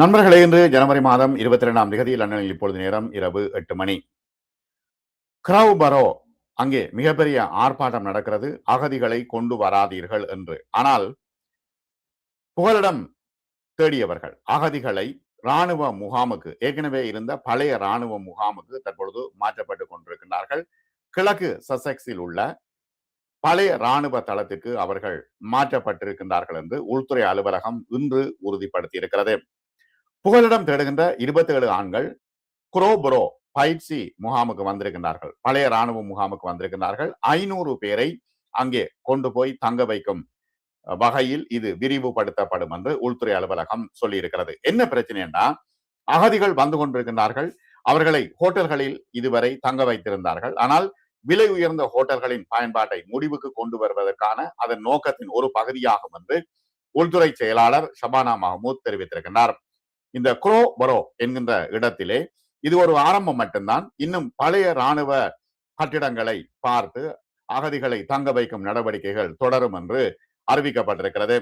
நண்பர்களே இன்று ஜனவரி மாதம் இருபத்தி இரண்டாம் தேதி லண்டனில் இப்பொழுது நேரம் இரவு எட்டு மணி. கிரவுபரோ அங்கே மிகப்பெரிய ஆர்ப்பாட்டம் நடக்கிறது. அகதிகளை கொண்டு வராதீர்கள் என்று. ஆனால் புகலிடம் தேடியவர்கள் அகதிகளை இராணுவ முகாமுக்கு ஏற்கனவே இருந்த பழைய ராணுவ முகாமுக்கு தற்பொழுது மாற்றப்பட்டுக் கொண்டிருக்கின்றார்கள். கிழக்கு சசெக்ஸில் உள்ள பழைய ராணுவ தளத்துக்கு அவர்கள் மாற்றப்பட்டிருக்கின்றார்கள் என்று உள்துறை அலுவலகம் இன்று உறுதிப்படுத்தியிருக்கிறது. புகலிடம் தேடுகின்ற இருபத்தி ஏழு ஆண்கள் குரோபுரோ பயிற்சி முகாமுக்கு வந்திருக்கின்றார்கள். பழைய இராணுவ முகாமுக்கு வந்திருக்கின்றார்கள். ஐநூறு பேரை அங்கே கொண்டு போய் தங்க வைக்கும் வகையில் இது விரிவுபடுத்தப்படும் என்று உள்துறை அலுவலகம் சொல்லி இருக்கிறது என்ன பிரச்சனைன்னா அகதிகள் வந்து கொண்டிருக்கின்றார்கள். அவர்களை ஹோட்டல்களில் இதுவரை தங்க வைத்திருந்தார்கள். ஆனால் விலை உயர்ந்த ஹோட்டல்களின் பயன்பாட்டை முடிவுக்கு கொண்டு வருவதற்கான அதன் நோக்கத்தின் ஒரு பகுதியாகும் என்று உள்துறை செயலாளர் ஷபானா மஹமூத் தெரிவித்திருக்கிறார் இந்த குரோ பரோ என்கின்ற இடத்திலே இது ஒரு ஆரம்பம் மட்டும்தான். இன்னும் பழைய ராணுவ கட்டிடங்களை பார்த்து அகதிகளை தங்க வைக்கும் நடவடிக்கைகள் தொடரும் என்று அறிவிக்கப்பட்டிருக்கிறது.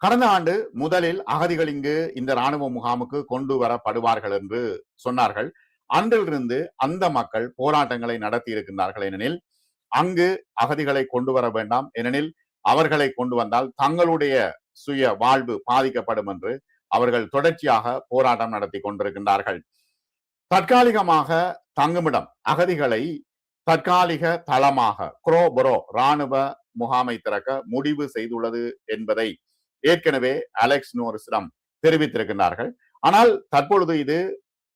கடந்த ஆண்டு முதலில் அகதிகள் இங்கு இந்த ராணுவ முகாமுக்கு கொண்டு வரப்படுவார்கள் என்று சொன்னார்கள். அன்றிலிருந்து அந்த மக்கள் போராட்டங்களை நடத்தி இருக்கின்றார்கள் ஏனெனில் அங்கு அகதிகளை கொண்டு வர வேண்டாம். ஏனெனில் அவர்களை கொண்டு வந்தால் தங்களுடைய சுய வாழ்வு பாதிக்கப்படும் என்று அவர்கள் தொடர்ச்சியாக போராட்டம் நடத்தி கொண்டிருக்கின்றார்கள். தற்காலிகமாக தங்குமிடம் அகதிகளை தற்காலிக தளமாக குரோபொரோ ராணுவ முகாமை திறக்க முடிவு செய்துள்ளது என்பதை ஏற்கனவே அலெக்ஸ் நோரிசிடம் தெரிவித்திருக்கின்றார்கள். ஆனால் தற்பொழுது இது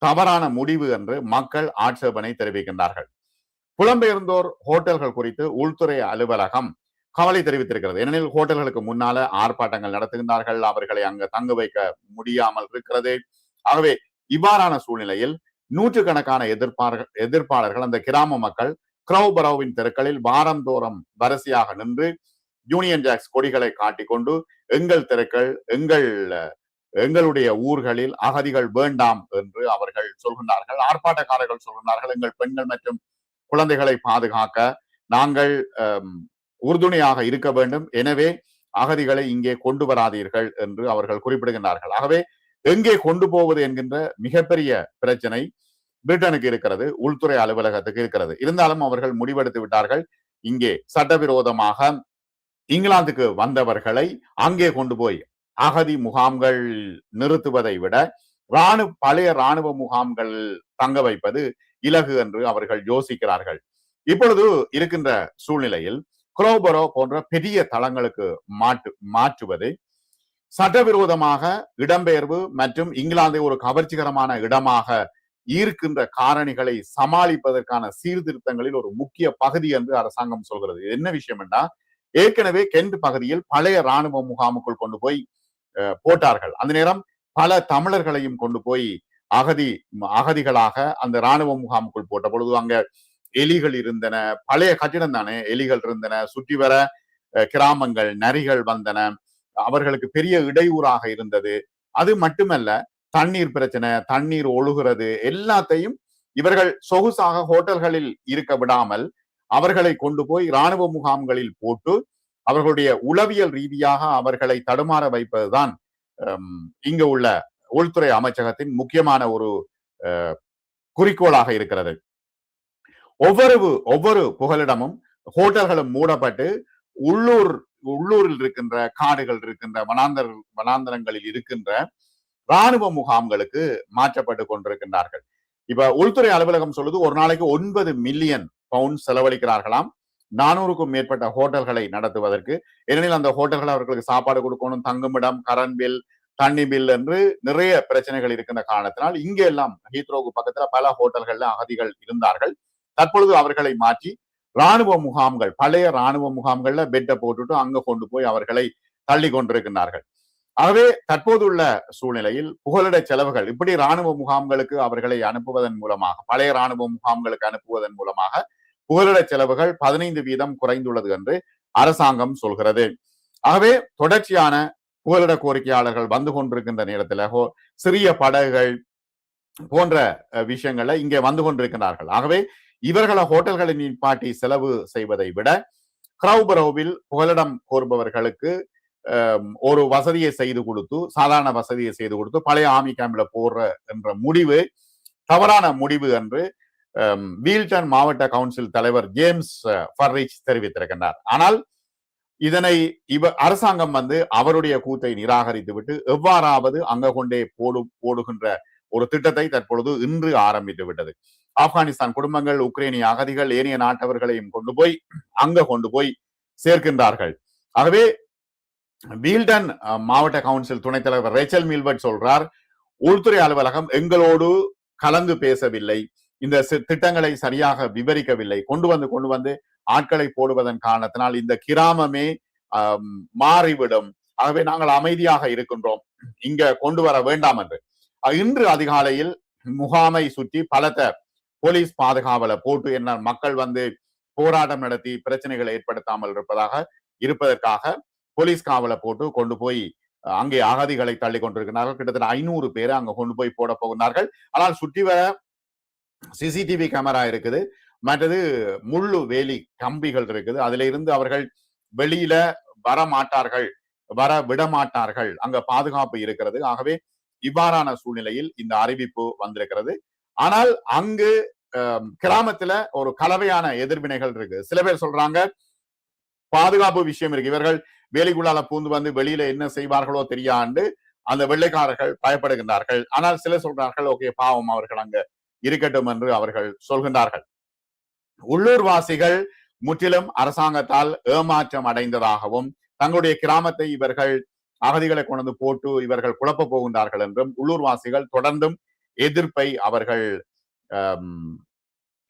தவறான முடிவு என்று மக்கள் ஆட்சேபனை தெரிவிக்கின்றார்கள். புலம்பெயர்ந்தோர் ஹோட்டல்கள் குறித்து உள்துறை அலுவலகம் கவலை தெரிவித்திருக்கிறது. ஏனெனில் ஹோட்டல்களுக்கு முன்னால ஆர்ப்பாட்டங்கள் நடத்துகின்றார்கள். அவர்களை அங்க தங்க வைக்க முடியாமல் இருக்கிறது. ஆகவே இவ்வாறான சூழ்நிலையில் நூற்றுக்கணக்கான எதிர்ப்பாளர்கள் எதிர்ப்பாளர்கள் அந்த கிராம மக்கள் கிரௌபரோவின் தெருக்களில் வாரந்தோறும் வரிசையாக நின்று யூனியன் ஜாக்ஸ் கொடிகளை காட்டிக்கொண்டு எங்கள் தெருக்கள் எங்கள் எங்களுடைய ஊர்களில் அகதிகள் வேண்டாம் என்று அவர்கள் சொல்கின்றார்கள். ஆர்ப்பாட்டக்காரர்கள் சொல்கின்றார்கள் எங்கள் பெண்கள் மற்றும் குழந்தைகளை பாதுகாக்க நாங்கள் உறுதுணையாக இருக்க வேண்டும். எனவே அகதிகளை இங்கே கொண்டு வராதீர்கள் என்று அவர்கள் குறிப்பிடுகின்றார்கள். ஆகவே எங்கே கொண்டு போவது என்கின்ற மிகப்பெரிய பிரச்சனை பிரிட்டனுக்கு இருக்கிறது உள்துறை அலுவலகத்துக்கு இருக்கிறது. இருந்தாலும் அவர்கள் முடிவெடுத்து விட்டார்கள். இங்கே சட்டவிரோதமாக இங்கிலாந்துக்கு வந்தவர்களை அங்கே கொண்டு போய் அகதி முகாம்கள் நிறுத்துவதை விட ராணுவ பழைய ராணுவ முகாம்கள் தங்க வைப்பது இலகு என்று அவர்கள் யோசிக்கிறார்கள். இப்பொழுது இருக்கின்ற சூழ்நிலையில் குரோபரோ போன்ற பெரிய தளங்களுக்கு மாற்று மாற்றுவது சட்டவிரோதமாக இடம்பெயர்வு மற்றும் இங்கிலாந்தை ஒரு கவர்ச்சிகரமான இடமாக ஈர்க்கின்ற காரணிகளை சமாளிப்பதற்கான சீர்திருத்தங்களில் ஒரு முக்கிய பகுதி என்று அரசாங்கம் சொல்கிறது. என்ன விஷயம் என்றா ஏற்கனவே கென்ட் பகுதியில் பழைய ராணுவ முகாமுக்குள் கொண்டு போய் போட்டார்கள். அந்த நேரம் பல தமிழர்களையும் கொண்டு போய் அகதி அகதிகளாக அந்த ராணுவ முகாமுக்குள் போட்ட பொழுது அங்க எலிகள் இருந்தன. பழைய கட்டிடம் தானே. எலிகள் இருந்தன. சுற்றி வர கிராமங்கள் நரிகள் வந்தன. அவர்களுக்கு பெரிய இடையூறாக இருந்தது. அது மட்டுமல்ல தண்ணீர் பிரச்சனை தண்ணீர் ஒழுகிறது எல்லாத்தையும் இவர்கள் சொகுசாக ஹோட்டல்களில் இருக்க விடாமல் அவர்களை கொண்டு போய் இராணுவ முகாம்களில் போட்டு அவர்களுடைய உளவியல் ரீதியாக அவர்களை தடுமாற வைப்பதுதான் இங்கு உள்ள உள்துறை அமைச்சகத்தின் முக்கியமான ஒரு குறிக்கோளாக இருக்கிறது. ஒவ்வொரு ஒவ்வொரு புகலிடமும் ஹோட்டல்களும் மூடப்பட்டு உள்ளூர் உள்ளூரில் இருக்கின்ற காடுகள் இருக்கின்ற வனாந்தர் வனாந்தரங்களில் இருக்கின்ற ராணுவ முகாம்களுக்கு மாற்றப்பட்டு கொண்டிருக்கின்றார்கள். இப்ப உள்துறை அலுவலகம் சொல்லுது ஒரு நாளைக்கு ஒன்பது மில்லியன் பவுண்ட் செலவழிக்கிறார்களாம். நானூறுக்கும் மேற்பட்ட ஹோட்டல்களை நடத்துவதற்கு ஏனெனில் அந்த ஹோட்டல்கள் அவர்களுக்கு சாப்பாடு கொடுக்கணும் தங்குமிடம் கரண்ட் பில் தண்ணி பில் என்று நிறைய பிரச்சனைகள் இருக்கின்ற காரணத்தினால் இங்கே எல்லாம் ஹீத்ரோவுக்கு பக்கத்துல பல ஹோட்டல்கள்ல அகதிகள் இருந்தார்கள். தற்பொழுது அவர்களை மாற்றி ராணுவ முகாம்கள் பழைய ராணுவ முகாம்கள்ல பெட்டை போட்டுட்டு அங்க கொண்டு போய் அவர்களை தள்ளி கொண்டிருக்கின்றார்கள். ஆகவே தற்போதுள்ள சூழ்நிலையில் புகலிட செலவுகள் இப்படி ராணுவ முகாம்களுக்கு அவர்களை அனுப்புவதன் மூலமாக பழைய ராணுவ முகாம்களுக்கு அனுப்புவதன் மூலமாக புகலிட செலவுகள் பதினைந்து வீதம் குறைந்துள்ளது என்று அரசாங்கம் சொல்கிறது. ஆகவே தொடர்ச்சியான புகலிட கோரிக்கையாளர்கள் வந்து கொண்டிருக்கின்ற நேரத்தில் சிறிய படகுகள் போன்ற விஷயங்களை இங்கே வந்து கொண்டிருக்கிறார்கள் ஆகவே இவர்களை ஹோட்டல்களை நிப்பாட்டி செலவு செய்வதை விட கிரௌபரோவில் புகலிடம் கோருபவர்களுக்கு ஒரு வசதியை செய்து கொடுத்து சாதாரண வசதியை செய்து கொடுத்து பழைய ஆமி கேம்ப்ல போடுற என்ற முடிவு தவறான முடிவு என்று வீல்டன் மாவட்ட கவுன்சில் தலைவர் ஜேம்ஸ் ஃபர்ரிச் தெரிவித்திருக்கின்றார். ஆனால் இதனை இவ அரசாங்கம் வந்து அவருடைய கூத்தை நிராகரித்து விட்டு எவ்வாறாவது அங்க கொண்டே போடு போடுகின்ற ஒரு திட்டத்தை தற்பொழுது இன்று ஆரம்பித்து விட்டது. ஆப்கானிஸ்தான் குடும்பங்கள் உக்ரைனிய அகதிகள் ஏனைய நாட்டவர்களையும் கொண்டு போய் அங்க கொண்டு போய் சேர்க்கின்றார்கள். ஆகவே வீல்டன் மாவட்ட கவுன்சில் துணைத் தலைவர் ரேச்சல் மில்பர்ட் சொல்றார் உள்துறை அலுவலகம் எங்களோடு கலந்து பேசவில்லை. இந்த திட்டங்களை சரியாக விவரிக்கவில்லை. கொண்டு வந்து கொண்டு வந்து ஆட்களை போடுவதன் காரணத்தினால் இந்த கிராமமே மாறிவிடும். ஆகவே நாங்கள் அமைதியாக இருக்கின்றோம். இங்க கொண்டு வர வேண்டாம் என்று. இன்று அதிகாலையில் முகாமை சுற்றி பலத்த போலீஸ் பாதுகாவலை போட்டு என்ன மக்கள் வந்து போராட்டம் நடத்தி பிரச்சனைகளை ஏற்படுத்தாமல் இருப்பதாக இருப்பதற்காக போலீஸ் காவலை போட்டு கொண்டு போய் அங்கே அகதிகளை தள்ளி கொண்டிருக்கிறார்கள். கிட்டத்தட்ட ஐநூறு பேர் அங்க கொண்டு போய் போட போகிறார்கள் ஆனால் சுற்றி வர சிசிடிவி கேமரா இருக்குது. மற்றது முள்ளு வேலி கம்பிகள் இருக்குது. அதுல இருந்து அவர்கள் வெளியில வர மாட்டார்கள் வர விட மாட்டார்கள். அங்க பாதுகாப்பு இருக்கிறது. ஆகவே இவ்வாறான சூழ்நிலையில் இந்த அறிவிப்பு வந்திருக்கிறது. ஆனால் அங்கு அஹ், கிராமத்துல ஒரு கலவையான எதிர்வினைகள் இருக்கு. சில பேர் சொல்றாங்க பாதுகாப்பு விஷயம் இருக்கு. இவர்கள் வேலைக்குள்ளால பூந்து வந்து வெளியில என்ன செய்வார்களோ தெரியாண்டு அந்த வெள்ளைக்காரர்கள் பயப்படுகின்றார்கள். ஆனால் சிலர் சொல்றார்கள் ஓகே பாவம் அவர்கள் அங்க இருக்கட்டும் என்று அவர்கள் சொல்கின்றார்கள். உள்ளூர்வாசிகள் முற்றிலும் அரசாங்கத்தால் ஏமாற்றம் அடைந்ததாகவும் தங்களுடைய கிராமத்தை இவர்கள் அகதிகளை கொண்டு போட்டு இவர்கள் குழப்ப போகின்றார்கள் என்றும் உள்ளூர்வாசிகள் தொடர்ந்தும் எதிர்ப்பை அவர்கள்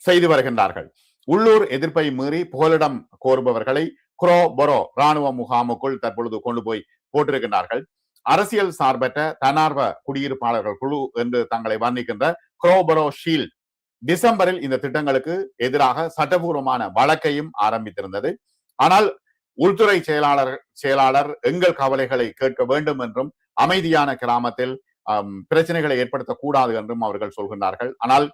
செய்து வருகின்றார்கள். உள்ளூர் எதிர்ப்பை மீறி புகலிடம் கோருபவர்களை குரோபொரோ ராணுவ முகாமுக்குள் தற்பொழுது கொண்டு போய் போட்டிருக்கின்றார்கள். அரசியல் சார்பற்ற தன்னார்வ குடியிருப்பாளர்கள் குழு என்று தங்களை வர்ணிக்கின்ற குரோபரோ ஷீல்ட் டிசம்பரில் இந்த திட்டங்களுக்கு எதிராக சட்டபூர்வமான வழக்கையும் ஆரம்பித்திருந்தது. ஆனால் உள்துறை செயலாளர் செயலாளர் எங்கள் கவலைகளை கேட்க வேண்டும் என்றும் அமைதியான கிராமத்தில் பிரச்சனைகளை ஏற்படுத்தக்கூடாது என்றும் அவர்கள் சொல்கின்றார்கள். ஆனால்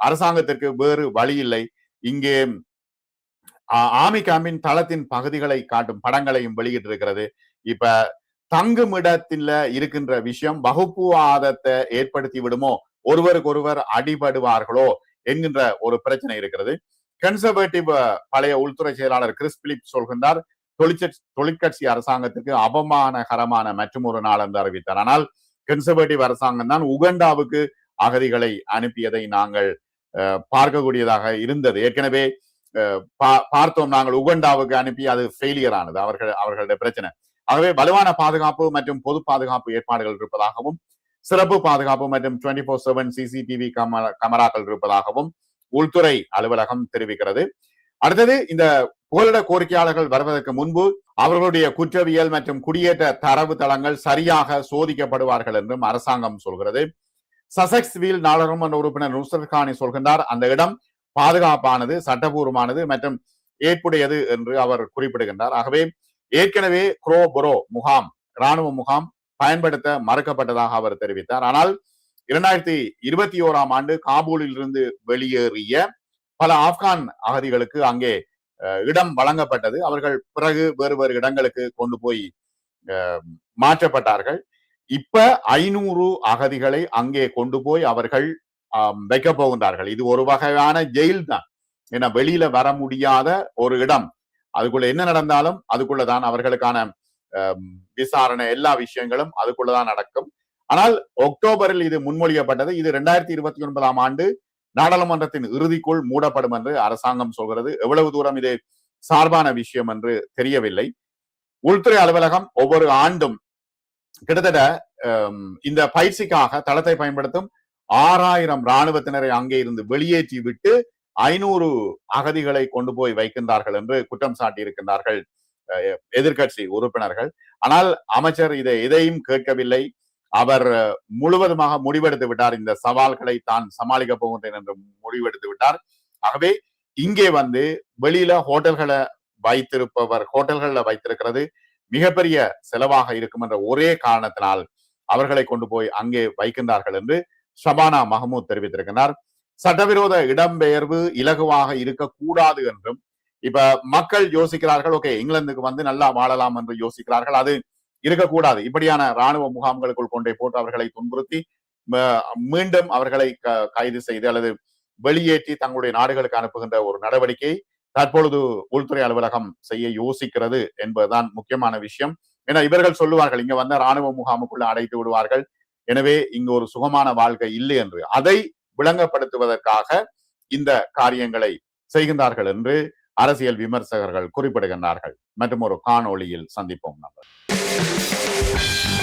அரசாங்கத்திற்கு வேறு வழி இல்லை. இங்கே ஆமி கேம்பின் தளத்தின் பகுதிகளை காட்டும் படங்களையும் வெளியிட்டிருக்கிறது. இப்ப தங்குமிடத்தில இருக்கின்ற விஷயம் வகுப்புவாதத்தை ஏற்படுத்தி விடுமோ? ஒருவருக்கு ஒருவர் அடிபடுவார்களோ? என்கின்ற ஒரு பிரச்சனை இருக்கிறது. கன்சர்வேட்டிவ் பழைய உள்துறை செயலாளர் கிறிஸ் பிலிப் சொல்கின்றார் தொழிற்கட்சி அரசாங்கத்துக்கு அவமானகரமான மற்றும் ஒரு நாள் என்று அறிவித்தார். ஆனால் கன்சர்வேட்டிவ் அரசாங்கம் தான் உகண்டாவுக்கு அகதிகளை அனுப்பியதை நாங்கள் அஹ், பார்க்கக்கூடியதாக இருந்தது. ஏற்கனவே பா- பார்த்தோம் நாங்கள் உகண்டாவுக்கு அனுப்பி அது ஃபெயிலியர் ஆனது அவர்கள் அவர்களுடைய பிரச்சனை. ஆகவே வலுவான பாதுகாப்பு மற்றும் பொது பாதுகாப்பு ஏற்பாடுகள் இருப்பதாகவும் சிறப்பு பாதுகாப்பு மற்றும் டுவெண்ட்டி ஃபோர் செவன் சிசிடிவி கமராக்கள் இருப்பதாகவும் உள்துறை அலுவலகம் தெரிவிக்கிறது. அடுத்தது இந்த புகலிட கோரிக்கையாளர்கள் வருவதற்கு முன்பு அவர்களுடைய குற்றவியல் மற்றும் குடியேற்ற தரவு தளங்கள் சரியாக சோதிக்கப்படுவார்கள் என்றும் அரசாங்கம் சொல்கிறது. சசெக்ஸ் வீல் நாடாளுமன்ற உறுப்பினர் நுசர் கானி சொல்கின்றார். அந்த இடம் பாதுகாப்பானது சட்டபூர்வமானது மற்றும் ஏற்புடையது என்று அவர் குறிப்பிடுகின்றார். ஆகவே ஏற்கனவே குரோபொரோ முகாம் ராணுவ முகாம் பயன்படுத்த மறுக்கப்பட்டதாக அவர் தெரிவித்தார். ஆனால் இரண்டாயிரத்தி இருபத்தி ஓராம் ஆண்டு காபூலில் இருந்து வெளியேறிய பல ஆப்கான் அகதிகளுக்கு அங்கே இடம் வழங்கப்பட்டது. அவர்கள் பிறகு வேறு வேறு இடங்களுக்கு கொண்டு போய் அஹ், மாற்றப்பட்டார்கள். இப்ப ஐநூறு அகதிகளை அங்கே கொண்டு போய் அவர்கள் வைக்க போகின்றார்கள். இது ஒரு வகையான ஜெயில் தான். ஏன்னா வெளியில வர முடியாத ஒரு இடம். அதுக்குள்ள என்ன நடந்தாலும் அதுக்குள்ளதான் அவர்களுக்கான விசாரணை எல்லா விஷயங்களும் அதுக்குள்ளதான் நடக்கும். ஆனால் அக்டோபரில் இது முன்மொழியப்பட்டது. இது ரெண்டாயிரத்தி இருபத்தி ஒன்பதாம் ஆண்டு நாடாளுமன்றத்தின் இறுதிக்குள் மூடப்படும் என்று அரசாங்கம் சொல்கிறது. எவ்வளவு தூரம் இது சார்பான விஷயம் என்று தெரியவில்லை. உள்துறை அலுவலகம் ஒவ்வொரு ஆண்டும் கிட்டத்தட்ட இந்த பயிற்சிக்காக தளத்தை பயன்படுத்தும் ஆறாயிரம் இராணுவத்தினரை அங்கே இருந்து வெளியேற்றி விட்டு ஐநூறு அகதிகளை கொண்டு போய் வைக்கின்றார்கள் என்று குற்றம் சாட்டியிருக்கின்றார்கள் அஹ், எதிர்க்கட்சி உறுப்பினர்கள். ஆனால் அமைச்சர் இதை எதையும் கேட்கவில்லை. அவர் முழுவதுமாக முடிவெடுத்து விட்டார். இந்த சவால்களை தான் சமாளிக்க போகின்றேன் என்று முடிவெடுத்து விட்டார். ஆகவே இங்கே வந்து வெளியில ஹோட்டல்களை வைத்திருப்பவர் ஹோட்டல்கள்ல வைத்திருக்கிறது மிகப்பெரிய செலவாக இருக்கும் என்ற ஒரே காரணத்தினால் அவர்களை கொண்டு போய் அங்கே வைக்கின்றார்கள் என்று ஷபானா மஹமூத் தெரிவித்திருக்கிறார் சட்டவிரோத இடம்பெயர்வு இலகுவாக இருக்கக்கூடாது என்றும் இப்ப மக்கள் யோசிக்கிறார்கள் ஓகே இங்கிலாந்துக்கு வந்து நல்லா வாழலாம் என்று யோசிக்கிறார்கள். அது இருக்கக்கூடாது. இப்படியான ராணுவ முகாம்களுக்குள் கொண்டே போட்டு அவர்களை துன்புறுத்தி மீண்டும் அவர்களை கைது செய்து அல்லது வெளியேற்றி தங்களுடைய நாடுகளுக்கு அனுப்புகின்ற ஒரு நடவடிக்கை தற்பொழுது உள்துறை அலுவலகம் செய்ய யோசிக்கிறது என்பதுதான் முக்கியமான விஷயம். ஏன்னா இவர்கள் சொல்லுவார்கள் இங்க வந்த ராணுவ முகாமுக்குள்ள அடைத்து விடுவார்கள். எனவே இங்கு ஒரு சுகமான வாழ்க்கை இல்லை என்று. அதை விளங்கப்படுத்துவதற்காக இந்த காரியங்களை செய்கின்றார்கள் என்று அரசியல் விமர்சகர்கள் குறிப்பிடுகின்றார்கள். மற்றும் ஒரு காணொளியில் சந்திப்போம் நம்ம Thank you.